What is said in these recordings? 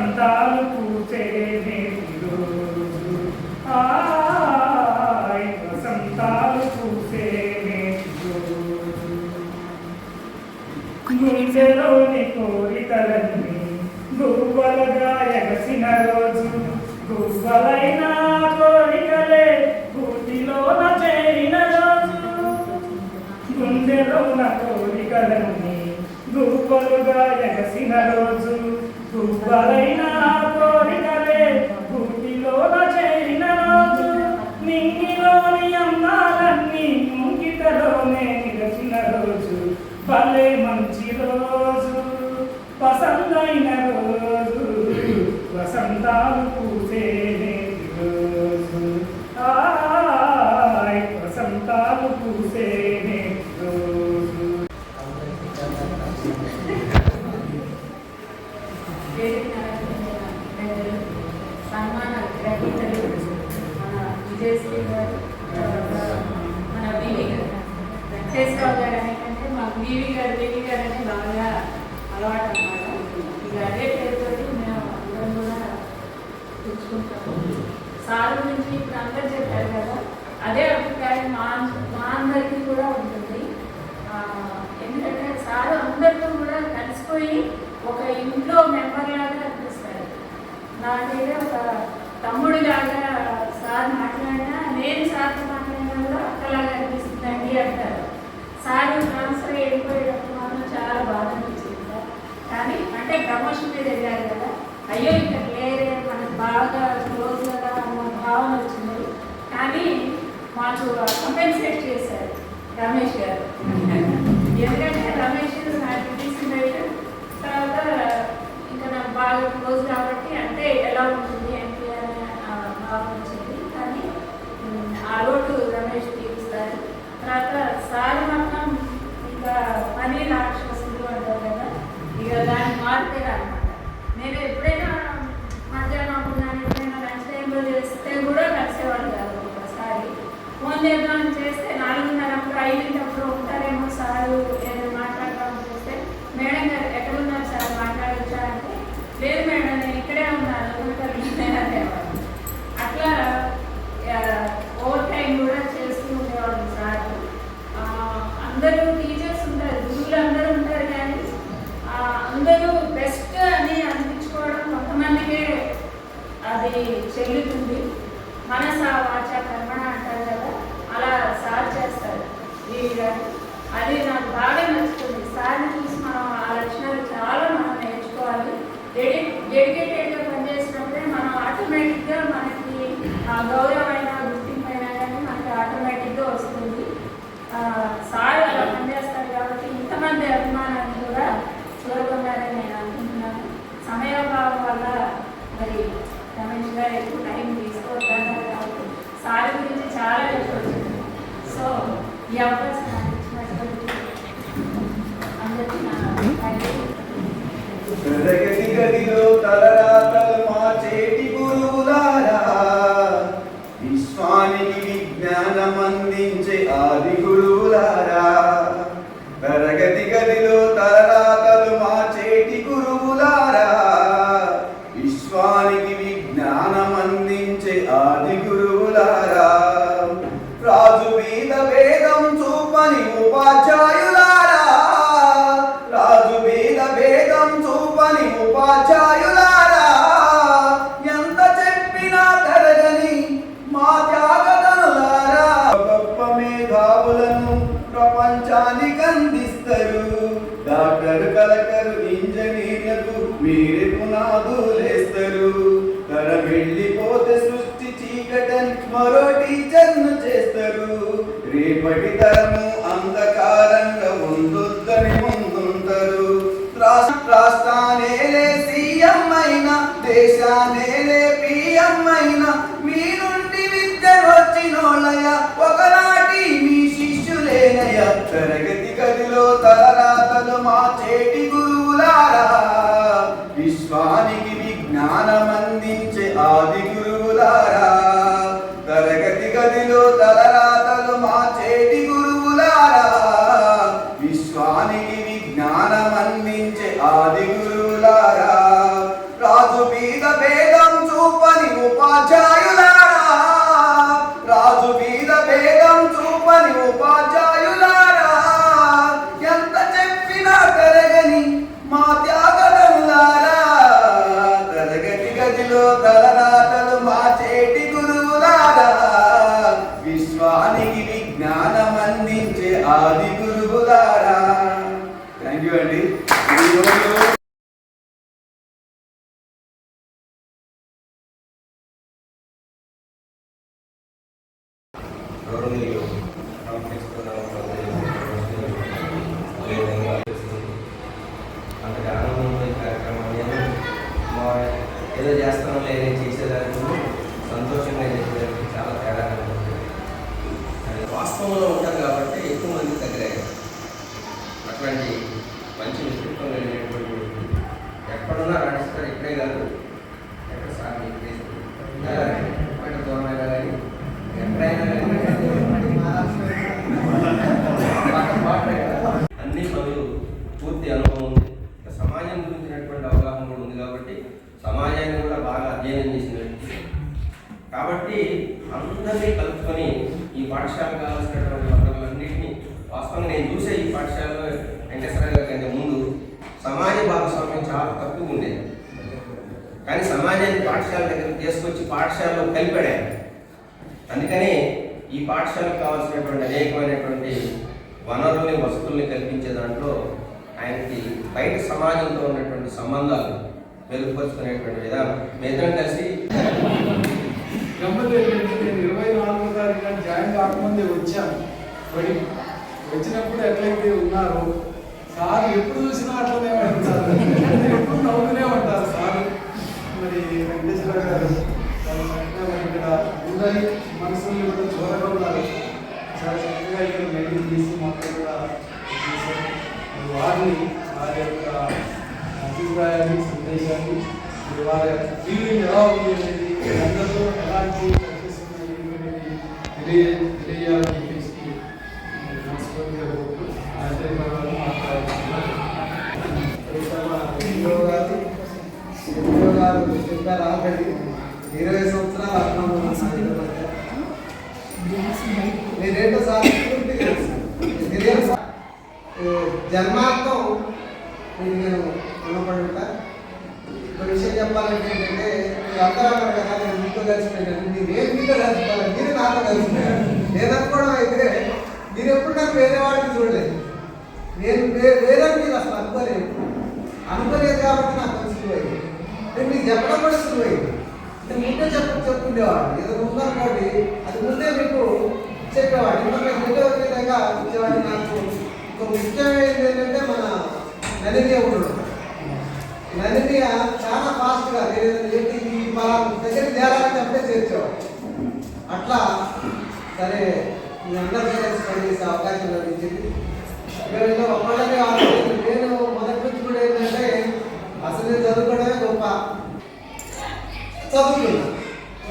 వసంతాలు పూచే నేటి రోజు వసంతాలు పూచే నేటి గుండెలోని కోరికలన్నీ గువ్వలుగా ఎగసిన రోజు గువ్వలైన కోరికలే గుడిలోన చేరిన రోజు. గుండెలోన కోరికలన్నీ గువ్వలుగా ఎగసిన రోజు గువ్వలైన కోరికలే గుడిలోన చేరిన రోజు నింగిలోని అన్నాలన్నీ ముంగిటలోనే నిలచిన రోజు. భలే మంచి రోజు పసందైన రోజు. వసంతాలు వెంకటేశ్వరరావు గారు అనేకంటే మాకు వివి గారు వివి గారు అంటే బాగా అలవాటు అన్నమాట ఇక అదే పేరుతో మేము అందరం కూడా తెచ్చుకుంటాము. సార్ గురించి ఇప్పుడు అందరు చెప్పారు కదా అదే అభిప్రాయం మా మా అందరికీ కూడా ఉంటుంది. ఎందుకంటే సార్ అందరితో కూడా కలిసిపోయి ఒక ఇంట్లో మెంబర్ లాగా అనిపిస్తారు నాకైతే ఒక తమ్ముడు లాగా సార్ మాట్లాడినా నేను సార్తో మాట్లాడినా కూడా అక్కలాగా అనిపిస్తుందండి అంటారు. సార్ ట్రాన్స్ఫర్ వెళ్ళిపోయేటప్పుడు మాత్రం చాలా బాధ అనిపించింది సార్. కానీ అంటే ప్రమోషన్ మీద వెళ్ళారు కదా. అయ్యో ఇక్కడ లేరే మనకు బాగా క్లోజ్ కదా అన్న భావన వచ్చింది. కానీ మాకు కంపెన్సేట్ చేశారు రమేష్ గారు. ఎందుకంటే రమేష్ నాకు తీసిన తర్వాత ఇంకా నాకు బాగా క్లోజ్ కాబట్టి అంటే ఎలా ఉంటుంది ఏంటి అనే ఆ, భావన వచ్చింది కానీ ఉమ్, ఆ లోటు రమేష్ తీరుస్తారు తర్వాత సార్ మాత్రం ఇంకా పని రాక్షసులు అంటారు కదా ఇక దాన్ని మార్పేరు అనమాట నేను ఎప్పుడైనా మధ్యాహ్నం ఉన్నాను ఎప్పుడైనా లంచ్ టైంలో చేస్తే కూడా కలిసేవాళ్ళు కాదు ఒకసారి ఫోన్ చేద్దామని చేస్తే నాలుగున్నరప్పుడు ఐదింటప్పుడు ఉంటారేమో సారు ఏదైనా మాట్లాడదామని చేస్తే మేడం గారు ఎక్కడ ఉన్నారు సార్ మాట్లాడొచ్చా అంటే లేదు మేడం నేను ఇక్కడే ఉన్నాను అనేవాడు అట్లా ఓవర్ టైం కూడా చేస్తూ ఉండేవాళ్ళు సార్ ఆ, అందరూ టీచర్స్ ఉంటారు గురువులు అందరూ ఉంటారు కానీ ఆ, అందరూ బెస్ట్ అని అనిపించుకోవడం కొంతమందికే అది చెల్లుతుంది మనస వాచ కర్మణ అంటారు కదా అలా సార్ చేస్తారు ఈ గారు అది నాకు బాగా నచ్చుతుంది సార్ని చూసి మనం ఆ లక్షణాలు చాలా మనం నేర్చుకోవాలి డెడి డెడికేటెడ్గా పనిచేసినప్పుడే మనం ఆటోమేటిక్గా మనకి ఆ గౌరవమైన గుర్తింపైన కానీ మనకి ఆటోమేటిక్గా వస్తుంది ఆ, సార్ అలా పనిచేస్తారు కాబట్టి ఇంతమంది అభిమానాన్ని కూడా చూరగొన్నారని నేను అనుకుంటున్నాను సమయాభావం వల్ల మరి రమేష్ గారు ఎక్కువ టైం తీసుకోవద్దన్నారు కాబట్టి సార్ గురించి చాలా చెప్పొచ్చింది సో ఈ అవకాశం ఇచ్చినటువంటి అందరికీ నా గదిలో తలరాతలు మార్చేటి గురువులారా విశ్వానికి విజ్ఞానం అందించే ఆది గురువులారా. మరో టీచర్ను చేస్తారు. రేపటి తరము అంధకారంగా ఉందొద్దని ముందుంటారు. రాష్ట్రానే సీఎం అయినా దేశానే పిఎం అయినా మీ నుండి విద్య వచ్చినోళ్ళయ ఒకనాటి మీ శిష్యులేనయ. తరగతి గదిలో తలరాతలు మా చేటి గురువులారా. విశ్వానికి విజ్ఞానం అందించే ఆది గురువులారా. తరగతి మా చేటి గురువులారా చేస్తాం లేని చేసేదానికి సంతోషంగా చేసేదానికి చాలా తేడా ఉంటుంది అది వాస్తవంలో ఉంటారు కాబట్టి ఎక్కువ మంది తగ్గలేదు అటువంటి మంచి వ్యక్తిత్వం కలిగినటువంటి వ్యక్తి. ఎక్కడున్నా రాణిస్తారు ఇక్కడే కాదు ఎక్కడ సార్ మీకు బయట దూరమైనా కానీ ఎక్కడైనా కానీ అన్ని పనులు పూర్తి అనుభవం ఉంది ఇక సమాజం గురించినటువంటి అవగాహన కూడా ఉంది కాబట్టి సమాజాన్ని కూడా బాగా అధ్యయనం చేసిన వ్యక్తి కాబట్టి అందరినీ కలుపుకొని ఈ పాఠశాల కావాల్సినటువంటి వనరులన్నింటినీ వాస్తవంగా నేను చూసే ఈ పాఠశాలలో వెంకటేశ్వర గారి కంటే ముందు సమాజ భాగస్వామ్యం చాలా తక్కువ ఉండేది కానీ సమాజాన్ని పాఠశాల దగ్గర తీసుకొచ్చి పాఠశాలలో కలిపాడారు అందుకని ఈ పాఠశాలకు కావాల్సినటువంటి అనేకమైనటువంటి వనరుల్ని వసతుల్ని కల్పించే దాంట్లో ఆయనకి బయట సమాజంతో ఉన్నటువంటి సంబంధాలు మెరుగుపరుచుకునేటువంటి విధానం. మేమిద్దరం కలిసి గమ్మత్ ఏంటంటే నేను ఇరవై నాలుగో తారీఖున జాయిన్ కాకముందే వచ్చాను. బడి వచ్చినప్పుడు ఎట్లయితే ఉన్నారో సార్ ఎప్పుడు చూసినా అట్లనే ఉంటారు. ఎప్పుడు నవ్వుతూనే ఉంటారు సార్. మరి వెంకటేశ్వర గారు చాలా అందరి మనసుల్ని కూడా చూడగా ఉన్నారు చాలా చక్కగా ఇక్కడ మెయింటైన్ చేసి మొత్తం కూడా వారిని వారి యొక్క అభిప్రాయాన్ని సందేశాన్ని మరి వారి ఫీలింగ్ ఎలా ఉంది అనేది అందరితో ఎలాంటి తెలియజేయాలి ఉన్నాయి అనేది తెలియ తెలియాలని చెప్పేసి నేను మనస్ఫూర్తిగా కోరుతూ ఆచార్య గారు మాట్లాడుతున్నారు ఉద్యోగాలు ఉద్యోగాలు చెప్పారు ఆల్రెడీ ఇరవై సంవత్సరాల అనుభవం ఉంది నా దగ్గర మధ్య. నేనేంటో సార్ పూర్తిగా తెలుసు. తెలియదు సార్. ఏ, జన్మాంతం మీకు నేను రుణపడి ఉంటా. ఒక విషయం చెప్పాలంటే ఏంటంటే మీరు అందరూ అన్నారు కదా నేను మీతో కలిసిపోయాను. మీరు ఏం మీతో కలిసిపోయారు మీరు నాతో కలిసిపోయారు. నేను అనుకోవడం అయితే మీరు ఎప్పుడు నాకు వేరే వాడిని చూడలేదు. నేను వే- వేరే మీరు అసలు అనుకోలేదు. అనుకోలేదు కాబట్టి నాకు అది నేను మీకు చెప్పడం కూడా సులువైంది నేను ముందే చెప్ప చెప్పుండేవాడు ఏదో ఉందనుకోండి అది ముందే మీకు చెప్పేవాడు ఎందుకంటే ముందే వచ్చేదాకా ఇచ్చేవాడిని నాకు. ఒక ముఖ్యమైనది ఏంటంటే మన నదినీయ ఉండడు. నదినీయ చాలా ఫాస్ట్గా ఏంటి ఈ మా దగ్గర చేరాలని అప్పుడే చేర్చావు అట్లా సరే మీ అందరికీ కలిసి పనిచేసే అవకాశం లభించింది వీళ్ళలో ఒక్కళ్ళనే నేను మొదటి నుంచి కూడా ఏంటంటే అసలు నేను చదువుకోవడమే గొప్ప. చదువుకున్నా.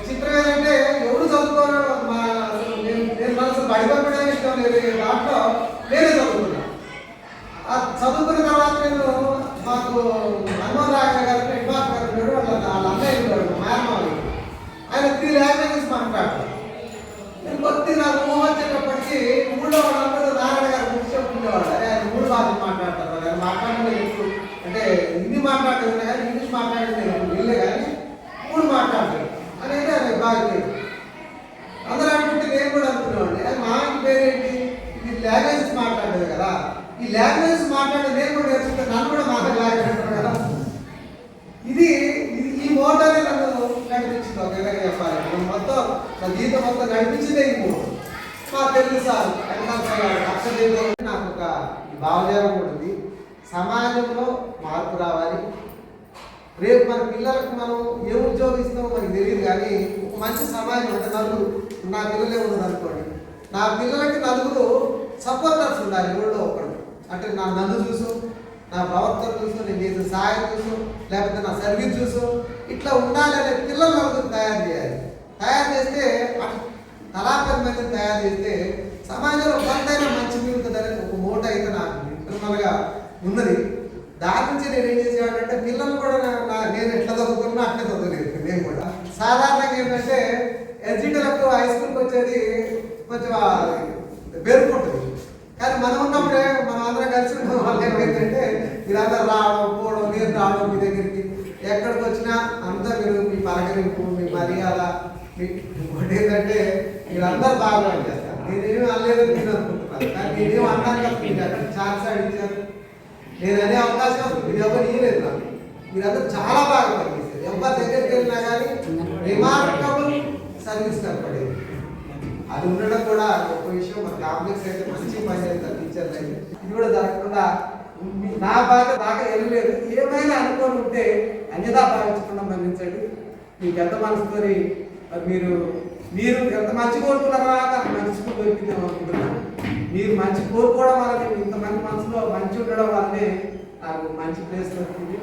చిత్రం ఏంటంటే ఎవరు చదువుకోవడం మా అసలు నేను నేను మనసు బడిపడడం ఇష్టం లేదు. దాంట్లో నేనే చదువుకున్నాను ఆ చదువుకున్న తర్వాత నేను మాకు హనుమాన్ రాఘవ గారు హెడ్ మాస్టర్ గారు వాళ్ళ వాళ్ళ అన్నయ్య ఉన్నాడు మా ఆయన త్రీ లాంగ్వేజెస్ మాట్లాడతారు నేను కొద్ది నాకు ఊహ వచ్చేటప్పటికి ఊళ్ళో వాళ్ళందరూ నారాయణ గారు ముఖ్యం ఉండేవాళ్ళు. అరే ఆయన మూడు భాషలు మాట్లాడతారు. ఆయన మాట్లాడలేదు ఇప్పుడు అంటే హిందీ మాట్లాడుతుంది కానీ ఇంగ్లీష్ మాట్లాడలేదు నేను వీళ్ళే కానీ మూడు మాట్లాడతాడు అనేది అది బాగా తెలియదు అందరూ అనుకుంటే నేను కూడా అనుకునేవాడిని అది మా ఇంటి పేరేంటి ఇది లాంగ్వేజెస్ మాట్లాడేది కదా ఈ లాంగ్వేజ్ మాట్లాడే నేను కూడా నేర్చుకుంటే నన్ను కూడా మాట్లాడలేకపోతున్నాను కదా ఇది ఇది ఈ మోటారే నన్ను నడిపించింది ఒక విధంగా చెప్పాలి. మనం మొత్తం నా జీవితం మొత్తం నడిపించిందే ఈ మోటార్ మా తెలుగు సార్ అక్షదేవుడు నాకు ఒక భావజాలం ఉంటుంది ఉంది. సమాజంలో మార్పు రావాలి. రేపు మన పిల్లలకు మనం ఏ ఉద్యోగం ఇస్తామో మనకి తెలియదు కానీ ఒక మంచి సమాజం అంటే నలుగురు నా పిల్లలే ఉన్నది అనుకోండి నా పిల్లలకి నలుగురు సపోర్టర్స్ ఉండాలి ఎవరో ఒకడు అంటే నా నన్ను చూసు నా ప్రవర్తన చూసు నేను చేసే సహాయం చూసు లేకపోతే నా సర్వీస్ చూసు ఇట్లా ఉండాలనే పిల్లలు నలుగురు తయారు చేయాలి? తయారు చేస్తే అట్- తలా పది మందిని తయారు చేస్తే సమాజంలో కొంతైనా మంచి మిగులుతుందని ఒక మూట అయితే నాకు ఇంటర్నల్గా ఉన్నది. దాని నుంచి నేను ఏం చేసేవాడంటే పిల్లలు కూడా నా- నేను ఎట్లా చదువుకున్నా అట్లే చదవలేదు నేను కూడా. సాధారణంగా ఏంటంటే ఎడ్జిటలకు హై స్కూల్కి వచ్చేది కొంచెం ఆ పేరుకుంటుంది కానీ మనం ఉన్న మనం అందరం కలిసి ఉన్న వాళ్ళు ఏమైందంటే మీరందరూ రావడం పోవడం నేను రావడం మీ దగ్గరికి. ఎక్కడికి వచ్చినా అంతా మీరు మీ పలకరింపు మీ మర్యాద మీ ఇంకోటి ఏంటంటే మీరందరూ బాగా పనిచేస్తారు నేనేమి అనలేదు నేను అనుకుంటున్నాను కానీ నేనేం అన్నాను కదా మీరు ఎక్కడ ఛాన్స్ అడిగారు. నేను అనే అవకాశం మీరు ఎవరు ఇవ్వలేదు నాకు. మీరందరూ చాలా బాగా పనిచేస్తారు ఎవరి దగ్గరికి వెళ్ళినా కానీ రిమార్కబుల్ సర్వీస్ కనపడేది. అది ఉండడం కూడా ఒక విషయం. మన కాంప్లెక్స్ అయితే మంచి పని చేస్తారు టీచర్లు అయితే ఇది కూడా జరగకుండా నా బాధ దాకా వెళ్ళలేదు ఏమైనా అనుకోని ఉంటే అన్యదా భావించకుండా మన్నించండి మీకు ఎంత మనసుతో మరి మీరు మీరు ఎంత మంచి కోరుకున్నారో నాకు మంచి దొరికిందేమో అనుకుంటున్నాను. మీరు మంచి కోరుకోవడం వల్లనే ఇంతమంది మనసులో మంచి ఉండడం వల్లనే నాకు మంచి ప్లేస్ దొరికింది.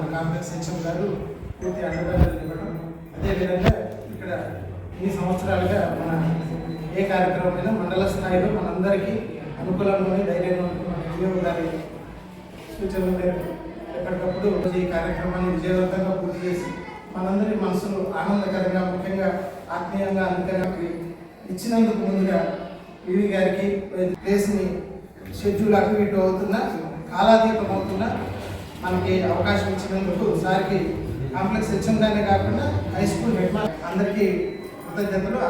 మన కాంప్లెక్స్ హెచ్ఎం గారు పూర్తి అండదండలు ఇవ్వడం అదేవిధంగా ఇక్కడ ఈ సంవత్సరాలుగా మన ఏ కార్యక్రమమైనా మండల స్థాయిలో మనందరికీ అనుకూలంగానే ధైర్యంగా ఉంటూ మన నియోగ సూచనల మేరకు ఎప్పటికప్పుడు ఈ కార్యక్రమాన్ని విజయవంతంగా పూర్తి చేసి మనందరి మనసులో ఆనందకరంగా ముఖ్యంగా ఆత్మీయంగా అనుకరంగా ఇచ్చినందుకు ముందుగా వివి గారికి ప్లేస్ని షెడ్యూల్ అటు ఇటు అవుతున్నా కాలాదీపం అవుతున్నా మనకి అవకాశం ఇచ్చినందుకు సార్కి కాంప్లెక్స్ హెచ్ఎంగానే కాకుండా హై స్కూల్ హెడ్ అందరికీ కృతజ్ఞతలు.